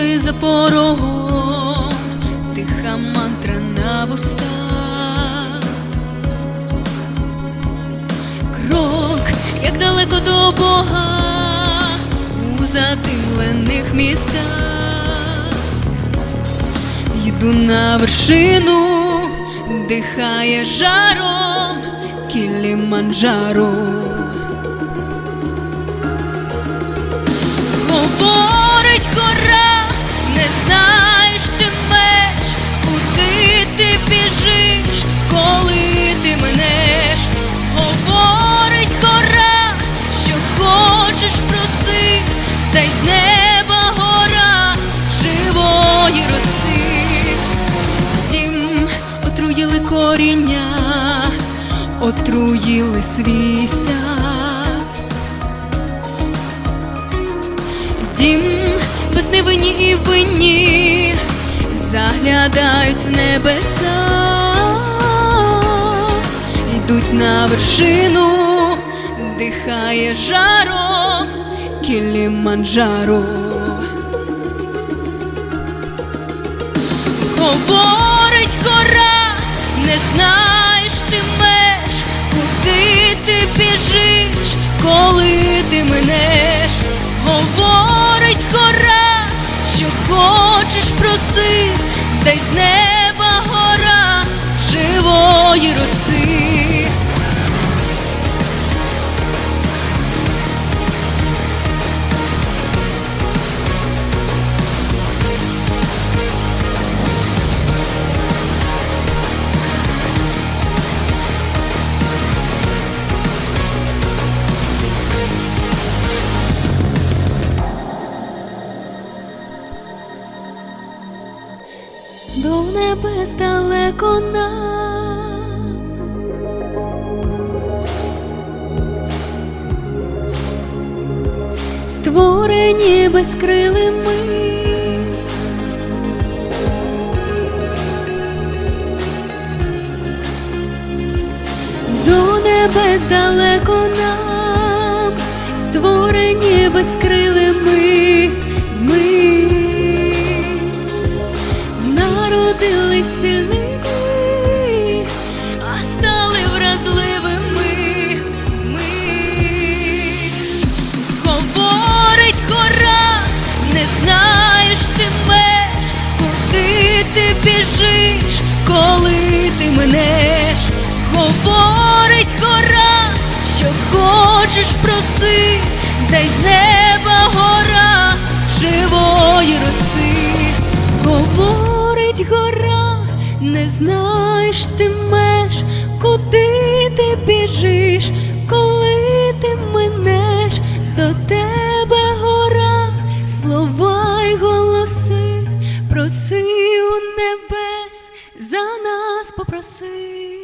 Кроки за порогом, тиха мантра на вустах. Крок, як далеко до Бога, у задимлених містах. Йду на вершину, дихає жаром Кіліманджаро. Знаєш ти меж, куди ти біжиш, коли ти менеш. Говорить гора, що хочеш проси, та й з неба гора живої роси. Втім, отруїли коріння, отруїли свій сад. Безневинні і винні заглядають в небеса, йдуть на вершину, дихає жаром Кіліманджаро. Говорить гора, не знаєш ти меж, куди ти біжиш, коли ти минеш. Говорить з неба гора живої роси. До небес далеко нам. Створені безкрилими. До небес далеко нам, створені безкрилими ти біжиш, коли ти минеш, говорить гора, що хочеш проси, дай з неба гора живої роси, говорить гора, не знаєш ти меж, куди ти біжиш, коли ти минеш до тебе гора, слова й голоси проси. I see.